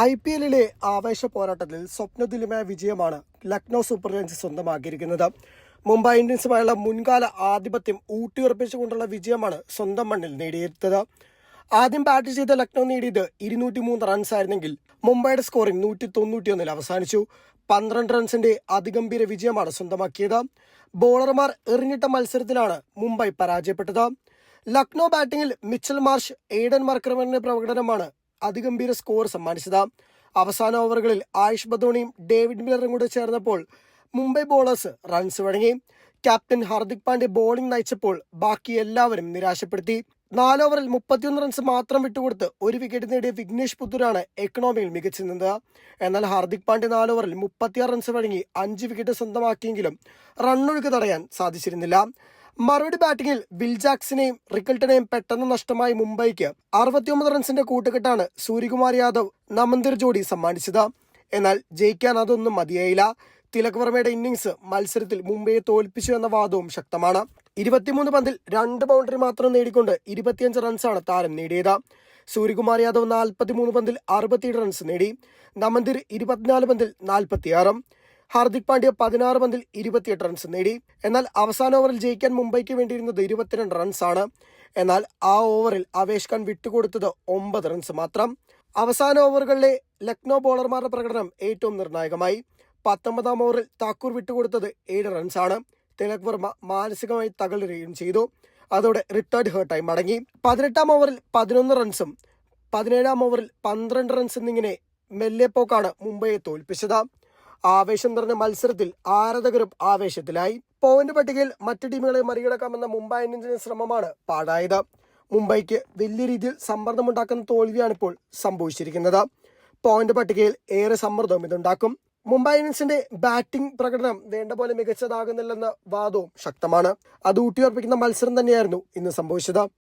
I P എല്ലിലെ ആവേശ പോരാട്ടത്തിൽ സ്വപ്നതുല്യമായ വിജയമാണ് ലക്നൗ സൂപ്പർ ജയൻസ് സ്വന്തമാക്കിയിരിക്കുന്നത്. മുംബൈ ഇന്ത്യൻസുമായുള്ള മുൻകാല ആധിപത്യം ഊട്ടിയുറപ്പിച്ചുകൊണ്ടുള്ള വിജയമാണ് സ്വന്തം മണ്ണിൽ നേടിയെടുത്തത്. ആദ്യം ബാറ്റ് ചെയ്ത ലക്നൗ നേടിയത് ഇരുന്നൂറ്റി മൂന്ന് റൺസ് ആയിരുന്നെങ്കിൽ മുംബൈയുടെ സ്കോറിംഗ് നൂറ്റി തൊണ്ണൂറ്റിയൊന്നിൽ അവസാനിച്ചു. പന്ത്രണ്ട് റൺസിന്റെ അതിഗംഭീര വിജയമാണ് സ്വന്തമാക്കിയത്. ബോളർമാർ എറിഞ്ഞിട്ട മത്സരത്തിലാണ് മുംബൈ പരാജയപ്പെട്ടത്. ലക്നൗ ബാറ്റിംഗിൽ മിച്ചൽ മാർഷ് എയ്ഡൻ മർക്രമറിന്റെ പ്രകടനമാണ് അതിഗംഭീര സ്കോർ സമ്മാനിച്ചത്. അവസാന ഓവറുകളിൽ ആയുഷ് ബദോണിയും ഡേവിഡ് മില്ലറും കൂടെ ചേർന്നപ്പോൾ മുംബൈ ബോളേഴ്സ് റൺസ് വഴങ്ങി. ക്യാപ്റ്റൻ ഹാർദിക് പാണ്ഡ്യ ബോളിംഗ് നയിച്ചപ്പോൾ ബാക്കി എല്ലാവരും നിരാശപ്പെടുത്തി. നാല് ഓവറിൽ മുപ്പത്തിയൊന്ന് റൺസ് മാത്രം വിട്ടുകൊടുത്ത് ഒരു വിക്കറ്റ് നേടിയ വിഘ്നേഷ് പുത്തൂരാണ് എക്കണോമിയിൽ മികച്ചു നിന്നത് എന്നാൽ ഹാർദിക് പാണ്ഡ്യ നാല് ഓവറിൽ മുപ്പത്തിയാറ് റൺസ് വഴങ്ങി അഞ്ച് വിക്കറ്റ് സ്വന്തമാക്കിയെങ്കിലും റണ്ണൊഴുക്ക് തടയാൻ സാധിച്ചിരുന്നില്ല. മറുപടി ബാറ്റിംഗിൽ വിൽ ജാക്സിനെയും റിക്കൽട്ടനെയും പെട്ടെന്ന് നഷ്ടമായി മുംബൈക്ക് അറുപത്തിയൊമ്പത് റൺസിന്റെ കൂട്ടുകെട്ടാണ് സൂര്യകുമാർ യാദവ് നമന്തിർ ജോഡി സമ്മാനിച്ചത്. എന്നാൽ ജയിക്കാൻ അതൊന്നും മതിയായില്ല. തിലക് വർമ്മയുടെ ഇന്നിംഗ്സ് മത്സരത്തിൽ മുംബൈയെ തോൽപ്പിച്ചു എന്ന വാദവും ശക്തമാണ്. ഇരുപത്തിമൂന്ന് പന്തിൽ രണ്ട് ബൗണ്ടറി മാത്രം നേടിക്കൊണ്ട് ഇരുപത്തിയഞ്ച് റൺസാണ് താരം നേടിയത്. സൂര്യകുമാർ യാദവ് നാൽപ്പത്തിമൂന്ന് പന്തിൽ അറുപത്തിയേഴ് റൺസ് നേടി. നമന്തിർ ഇരുപത്തിനാല് പന്തിൽ നാൽപ്പത്തിയാറും. ഹാർദിക് പാണ്ഡ്യ പതിനാറ് പന്തിൽ ഇരുപത്തിയെട്ട് റൺസ് നേടി. എന്നാൽ അവസാന ഓവറിൽ ജയിക്കാൻ മുംബൈക്ക് വേണ്ടിയിരുന്നത് ഇരുപത്തിരണ്ട് റൺസാണ് എന്നാൽ ആ ഓവറിൽ അവേഷ് ഖാൻ വിട്ടുകൊടുത്തത് ഒമ്പത് റൺസ് മാത്രം. അവസാന ഓവറുകളിലെ ലക്നൗ ബോളർമാരുടെ പ്രകടനം ഏറ്റവും നിർണായകമായി. പത്തൊമ്പതാം ഓവറിൽ താക്കൂർ വിട്ടുകൊടുത്തത് ഏഴ് റൺസാണ് തിലക് വർമ്മ മാനസികമായി തകരുകയും ചെയ്തു. അതോടെ റിട്ടേർഡ് ഹേർട്ടായി മടങ്ങി. പതിനെട്ടാം ഓവറിൽ പതിനൊന്ന് റൺസും പതിനേഴാം ഓവറിൽ പന്ത്രണ്ട് റൺസ് എന്നിങ്ങനെ മെല്ലെപ്പോക്കാണ് മുംബൈയെ തോൽപ്പിച്ചത്. ആവേശം നിറഞ്ഞ മത്സരത്തിൽ ആരാധകരും ആവേശത്തിലായി. പോയിന്റ് പട്ടികയിൽ മറ്റു ടീമുകളെ മറികടക്കാമെന്ന മുംബൈ ഇന്ത്യൻസിന്റെ ശ്രമമാണ് പാടായത്. മുംബൈക്ക് വലിയ രീതിയിൽ സമ്മർദ്ദമുണ്ടാക്കുന്ന തോൽവിയാണ് ഇപ്പോൾ സംഭവിച്ചിരിക്കുന്നത്. പോയിന്റ് പട്ടികയിൽ ഏറെ സമ്മർദ്ദവും ഇതുണ്ടാക്കും. മുംബൈ ഇന്ത്യൻസിന്റെ ബാറ്റിംഗ് പ്രകടനം വേണ്ട പോലെ മികച്ചതാകുന്നില്ലെന്ന വാദവും ശക്തമാണ്. അത് ഊട്ടിയുറപ്പിക്കുന്ന മത്സരം തന്നെയായിരുന്നു ഇന്ന് സംഭവിച്ചത്.